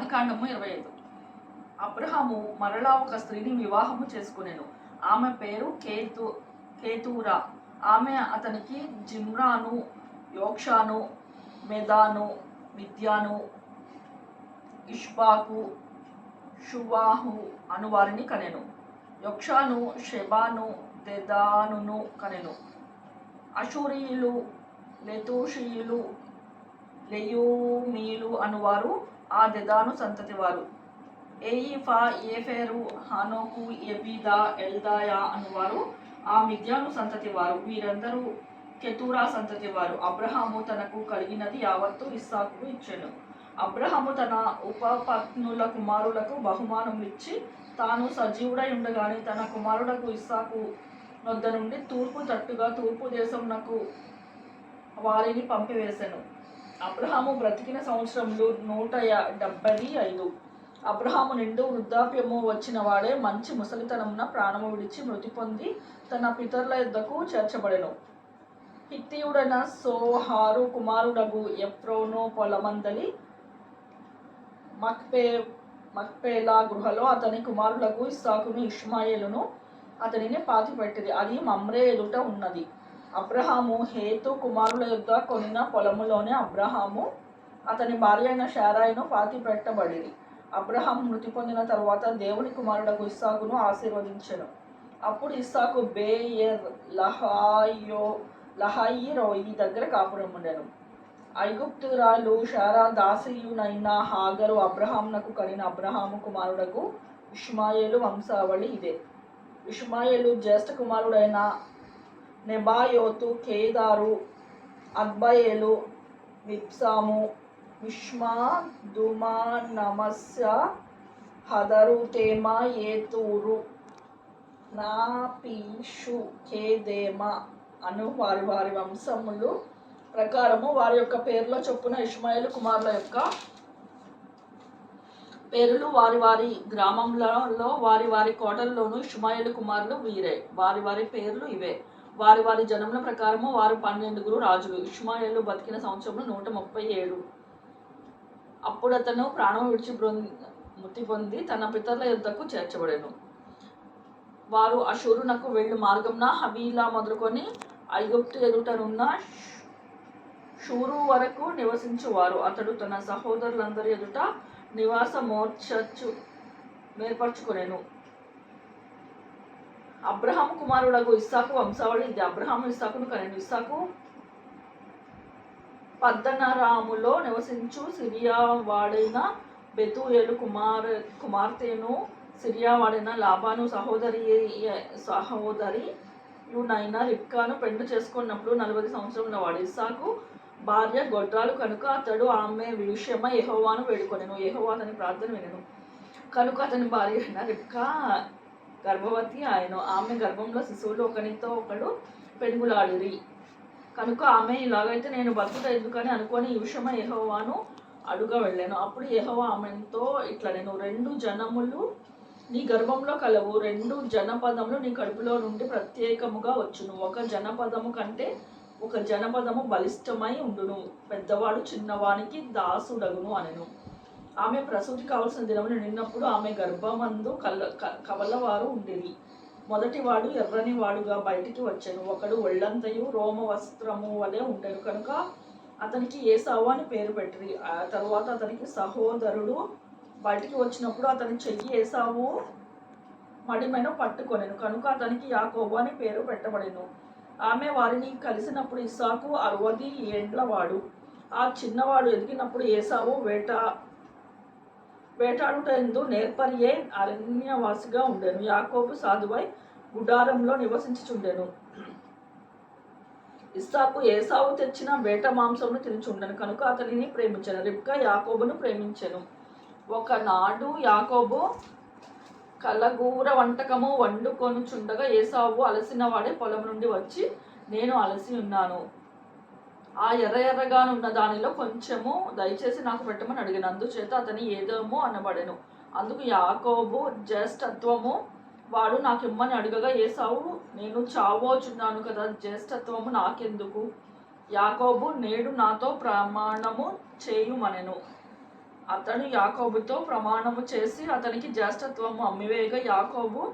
కాండము ఇరవై ఐదు. అబ్రహాము మరలా ఒక స్త్రీని వివాహము చేసుకునేను. ఆమె పేరు కేతు కేతూరా. ఆమె అతనికి జిమ్రాను యోక్షాను మెదాను విద్యాను ఇష్బాకు షువాహు అను వారిని కనెను. యోక్షాను షెబాను దెదానును కనెను. అషూరియులు లెతూషియులు లెయూమీలు అనువారు ఆ దెదాను సంతతి వారు. ఏయిఫా ఏఫేరు హానోకు ఎబీదా ఎల్దాయా అనువారు. ఆ మిద్యాను సంతతి వారు. వీరందరూ కెతూరా సంతతి వారు. అబ్రహాము తనకు కలిగినది యావత్తు ఇస్సాకుకు ఇచ్చాడు అబ్రహాము తన ఉపపత్నుల కుమారులకు బహుమానం ఇచ్చి తాను సజీవుడై ఉండగానే తన కుమారుడకు ఇస్సాకు వద్ద నుండి తూర్పు తట్టుగా తూర్పు దేశమునకు వారిని పంపివేశాను అబ్రహాము బ్రతికిన సంవత్సరంలో నూట యా- డెబ్బై ఐదు. అబ్రహాము నిండు వృద్ధాప్యము వచ్చిన వాడే మంచి ముసలితనమున ప్రాణము విడిచి మృతి పొంది తన పితరుల యుద్ధకు చేర్చబడెను. హిత్తియుడైన సోహారు కుమారుడగు ఎప్రోనో పొలమందలి మక్పే మక్పేలా గృహలో అతని కుమారులకు ఇస్సాకును ఇష్మాయేలును అతనిని పాతిపెట్టింది. అది మమ్రే ఎదుట ఉన్నది. అబ్రహాము హేతు కుమారుల యొక్క కొన్న పొలములోనే అబ్రహాము అతని భార్య అయిన షారాయిను పాతి పెట్టబడిరి. అబ్రహాం మృతి పొందిన తర్వాత దేవుని కుమారుడకు ఇస్సాకును ఆశీర్వదించెను. అప్పుడు ఇస్సాకు బేయర్ లహాయో లహాయి రోయి దగ్గర కాపురం ఉండను ఐగుప్తురాలు షారా దాసీయునైన హాగరు అబ్రహాంనకు కలిగిన అబ్రహాము కుమారుడకు ఇష్మాయేలు వంశావళి ఇదే. ఇష్మాయేలు జ్యేష్ఠ కుమారుడైన నెబాయోతు కేదారు అద్బయేలు విప్సాము విష్మా దుమా నమస్య హదరు తేమా ఏతూరు నాపీషు కేదేమ అను వారి వారి వంశములు ప్రకారము వారి యొక్క పేర్ల చొప్పున ఇష్మాయిల్ కుమారుల యొక్క పేర్లు వారి వారి గ్రామంలో వారి వారి కోటల్లోనూ ఇష్మాయిల్ కుమారులు వీరే. వారి వారి పేర్లు ఇవే. వారి వారి జనముల ప్రకారము వారు పన్నెండుగురు రాజులు. ఇష్మాయిలు బతికిన సంవత్సరంలో నూట ముప్పై ఏడు. అప్పుడు అతను ప్రాణం విడిచి బృం- మృతి పొంది తన పితరుల యుద్ధకు చేర్చబడెను. వారు అశూరునకు వెళ్ళు మార్గంన హబీలా మొదలుకొని ఐగుప్తు ఎదుటనున్న షూరు వరకు నివసించువారు. అతడు తన సహోదరులందరి ఎదుట నివాస మోర్చచ్చు ఏర్పరచుకునేను. అబ్రహాం కుమారుడకు ఇస్సాకు వంశావళి ఇది. అబ్రహాము ఇస్సాకును కనెను ఇస్సాకు పద్దనరాములో నివసించు సిరియా వాడైన బెతుయేలు కుమార్ కుమార్తెను సిరియా వాడైన లాభాను సహోదరి సహోదరి యునైన రిబ్కాను పెండు చేసుకున్నప్పుడు నలభై సంవత్సరంలో వాడు ఇస్సాకు భార్య గొడ్రాలు కనుక అతడు ఆమె విషయమై ఎహోవాను వేడుకొనెను. ఎహోవా అతని ప్రార్థన వినెను. కనుక అతని భార్య అయిన రిబ్కా గర్భవతి ఆయన. ఆమె గర్భంలో శిశువులు ఒకనితో ఒకడు పెనుగులాడిరి కనుక ఆమె ఇలాగైతే నేను బతుకుట ఎందుకని అనుకొని ఈ విషయమై యహోవాను అడుగ వెళ్ళాను. అప్పుడు యహోవా ఆమెతో ఇట్లా నేను రెండు జనములు నీ గర్భంలో కలవు. రెండు జనపదములు నీ కడుపులో నుండి ప్రత్యేకముగా వచ్చును. ఒక జనపదము కంటే ఒక జనపదము బలిష్టమై ఉండును. పెద్దవాడు చిన్నవానికి దాసుడగును అనెను. ఆమె ప్రసూతి కావలసిన దినములు నిన్నప్పుడు ఆమె గర్భమందు కల్ల క- కవలవారు ఉండేవి మొదటివాడు ఎర్రని వాడుగా బయటికి వచ్చాను. ఒకడు ఒళ్ళంతయు రోమ వస్త్రము వలె ఉండేను. కనుక అతనికి ఏసావు అని పేరు పెట్టిరి. ఆ తర్వాత అతనికి సహోదరుడు బయటికి వచ్చినప్పుడు అతని చెయ్యి ఏసావు మడిమైన పట్టుకొనెను. కనుక అతనికి యాకోబు అని పేరు పెట్టబడెను. ఆమె వారిని కలిసినప్పుడు ఇస్సాకు అరవది ఏండ్లవాడు ఆ చిన్నవాడు ఎదిగినప్పుడు ఏసావు వేట వేటాడుట ఎందు నేర్పరియే అరణ్యవాసిగా ఉండెను. యాకోబు సాధువై గుడారంలో నివసించుచుండెను. ఇస్సాకు ఏసావు తెచ్చిన వేట మాంసమును తినుచుండెను కనుక అతనిని ప్రేమించను. రిబ్కా యాకోబును ప్రేమించెను. ఒకనాడు యాకోబు కలగూర వంటకము వండుకొనుచుండగా ఏసావు అలసిన వాడే పొలం నుండి వచ్చి నేను అలసి ఉన్నాను. ఆ ఎర్ర ఎర్రగానున్న దానిలో కొంచెము దయచేసి నాకు పెట్టమని అడిగిన. అందుచేత అతని ఏదేమో అనబడెను. అందుకు యాకోబు జ్యేష్ఠత్వము వాడు నాకు ఇమ్మని అడగగా ఏసావు నేను చావోచున్నాను కదా జ్యేష్ఠత్వము నాకెందుకు? యాకోబు నేడు నాతో ప్రమాణము చేయుమనెను. అతడు యాకోబుతో ప్రమాణము చేసి అతనికి జ్యేష్ఠత్వము అమ్మివేయగా యాకోబు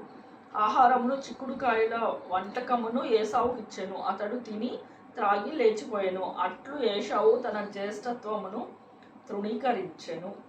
ఆహారమును చిక్కుడుకాయల వంటకమును ఏసావుకి ఇచ్చాను అతడు తిని త్రాగి లేచిపోయాను. అట్లు ఏషావు తన జ్యేష్ఠత్వమును తృణీకరించెను.